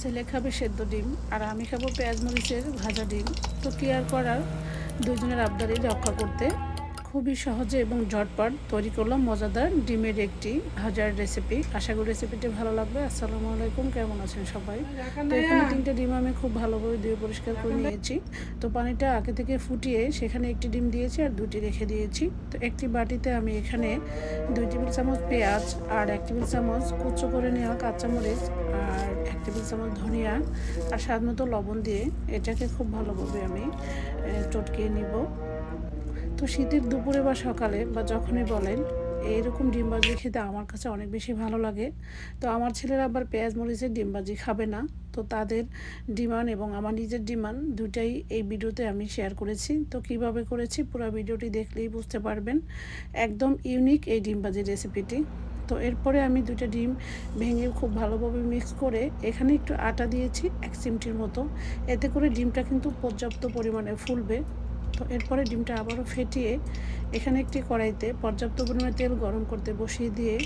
ছেলে খাবে সেদ্ধ ডিম, আর আমি খাব পেঁয়াজ মরিচের ভাজা ডিম। তো কেয়ার করার? দুজনের আবদারি রক্ষা করতে। খুবই সহজে এবং ঝটপট তৈরি করলাম। মজাদার ডিমের একটি ভাজার রেসিপি আশা করি রেসিপিটি ভালো লাগবে। আসসালামু আলাইকুম। কেমন আছেন সবাই? তো এখানে তিনটে ডিম আমি খুব ভালোভাবে ধুয়ে পরিষ্কার করে নিয়েছি। তো পানিটা আগে থেকে ফুটিয়ে সেখানে একটি ডিম দিয়েছি আর দুটি রেখে দিয়েছি। তো একটি বাটিতে আমি এখানে দুই টেবিল চামচ পেঁয়াজ আর এক টেবিল চামচ কুচো করে নেওয়া কাঁচামরিচ আর এক টেবিল চামচ ধনিয়া আর স্বাদ মতো লবণ দিয়ে এটাকে খুব ভালোভাবে আমি চটকিয়ে নিব। তো শীতের দুপুরে বা সকালে বা যখনই বলেন, এইরকম ডিমবাজি খেতে আমার কাছে অনেক বেশি ভালো লাগে। তো আমার ছেলেরা আবার পেঁয়াজ, মরিচের ডিমবাজি খাবে না। তো তাদের ডিমান্ড এবং আমার নিজের ডিমান্ড দুটাই এই ভিডিওতে আমি শেয়ার করেছি। তো কীভাবে করেছি পুরো ভিডিওটি দেখলেই বুঝতে পারবেন। একদম ইউনিক এই ডিমবাজি রেসিপিটি তো এরপরে আমি দুটো ডিম ভেঙে খুব ভালোভাবে মিক্স করে এখানে একটু আটা দিয়েছি, এক চিমটির মতো। এতে করে ডিমটা কিন্তু পর্যাপ্ত পরিমাণে ফুলবে। তো এরপরে ডিমটা আবারও ফেটিয়ে এখানে একটি কড়াইতে পর্যাপ্ত পরিমাণে তেল গরম করতে বসিয়ে দিয়ে,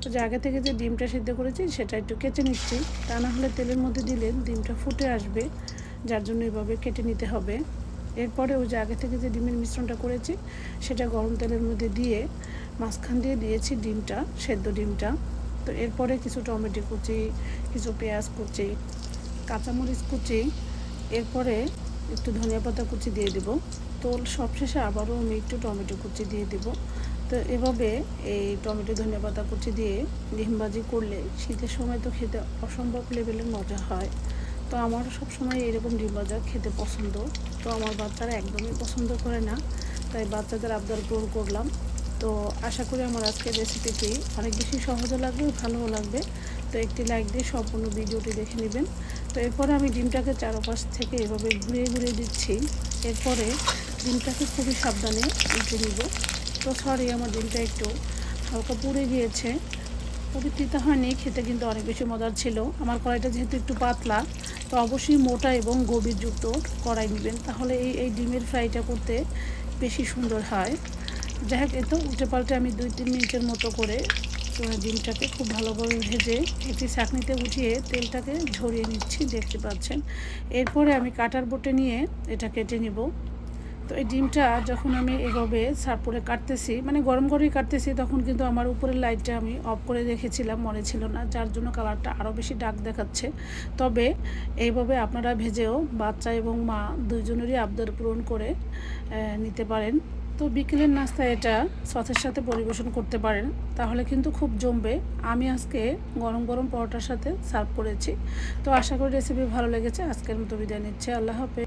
তো যে আগে থেকে যে ডিমটা সিদ্ধ করেছি সেটা একটু কেটে নিচ্ছি। তা না হলে তেলের মধ্যে দিলে ডিমটা ফুটে আসবে, যার জন্য এভাবে কেটে নিতে হবে। এরপরে ওই যে আগে থেকে যে ডিমের মিশ্রণটা করেছি, সেটা গরম তেলের মধ্যে দিয়ে মাঝখান দিয়ে দিয়েছি ডিমটা, সেদ্ধ ডিমটা। তো এরপরে কিছু টমেটো কুচি, কিছু পেঁয়াজ কুচি, কাঁচামরিচ কুচি, এরপরে একটু ধনিয়া পাতা কুচি দিয়ে দেব। তো সবশেষে আবারও আমি একটু টমেটো কুচি দিয়ে দেব। তো এভাবে এই টমেটো ধনিয়া পাতা কুচি দিয়ে ডিমবাজি করলে শীতের সময় তো খেতে অসম্ভব লেভেলের মজা হয়। তো আমার সব সময় এরকম ডিম ভাজা খেতে পছন্দ। তো আমার বাচ্চারা একদমই পছন্দ করে না, তাই বাচ্চাদের আবদার পূরণ করলাম। তো আশা করি আমার আজকের রেসিপিটি অনেক বেশি সহজও লাগবে, ভালোও লাগবে। তো একটি লাইক দিয়ে সম্পূর্ণ ভিডিওটি দেখে নেবেন। তো এরপরে আমি ডিমটাকে চারপাশ থেকে এভাবে ঘুরিয়ে ঘুরিয়ে দিচ্ছি। এরপরে ডিমটাকে খুবই সাবধানে উল্টে নিব। তো সরি আমার ডিমটা একটু হালকা পুড়ে গিয়েছে। খুবই তিতা হয়নি, খেতে কিন্তু অনেক বেশি মজার ছিল। আমার কড়াইটা যেহেতু একটু পাতলা, তো অবশ্যই মোটা এবং গভীরযুক্ত কড়াই নেবেন। তাহলে এই এই ডিমের ফ্রাইটা করতে বেশি সুন্দর হয়। যাই হোক, এতো উল্টে পাল্টে আমি দুই তিন মিনিটের মতো করে ডিমটাকে খুব ভালোভাবে ভেজে একটি চাকনিতে উঠিয়ে তেলটাকে ঝরিয়ে নিচ্ছি, দেখতে পাচ্ছেন। এরপরে আমি কাটার বোটে নিয়ে এটা কেটে নিব। তো এই ডিমটা যখন আমি এভাবে সার্ভ করে কাটতেছি মানে গরম করেই কাটতেছি, তখন কিন্তু আমার উপরের লাইটটা আমি অফ করে রেখেছিলাম, মনে ছিল না, যার জন্য কালারটা আরও বেশি ডাক দেখাচ্ছে। তবে এইভাবে আপনারা ভেজেও বাচ্চা এবং মা দুজনেরই আবদার পূরণ করে নিতে পারেন। তো বিকেলের নাস্তা এটা সসের সাথে পরিবেশন করতে পারেন, তাহলে কিন্তু খুব জমবে। আমি আজকে গরম গরম পরোটার সাথে সার্ভ করেছি। তো আশা করি রেসিপি ভালো লেগেছে, আজকের মতো বিদায় নিচ্ছে, আল্লাহ হাফেজ।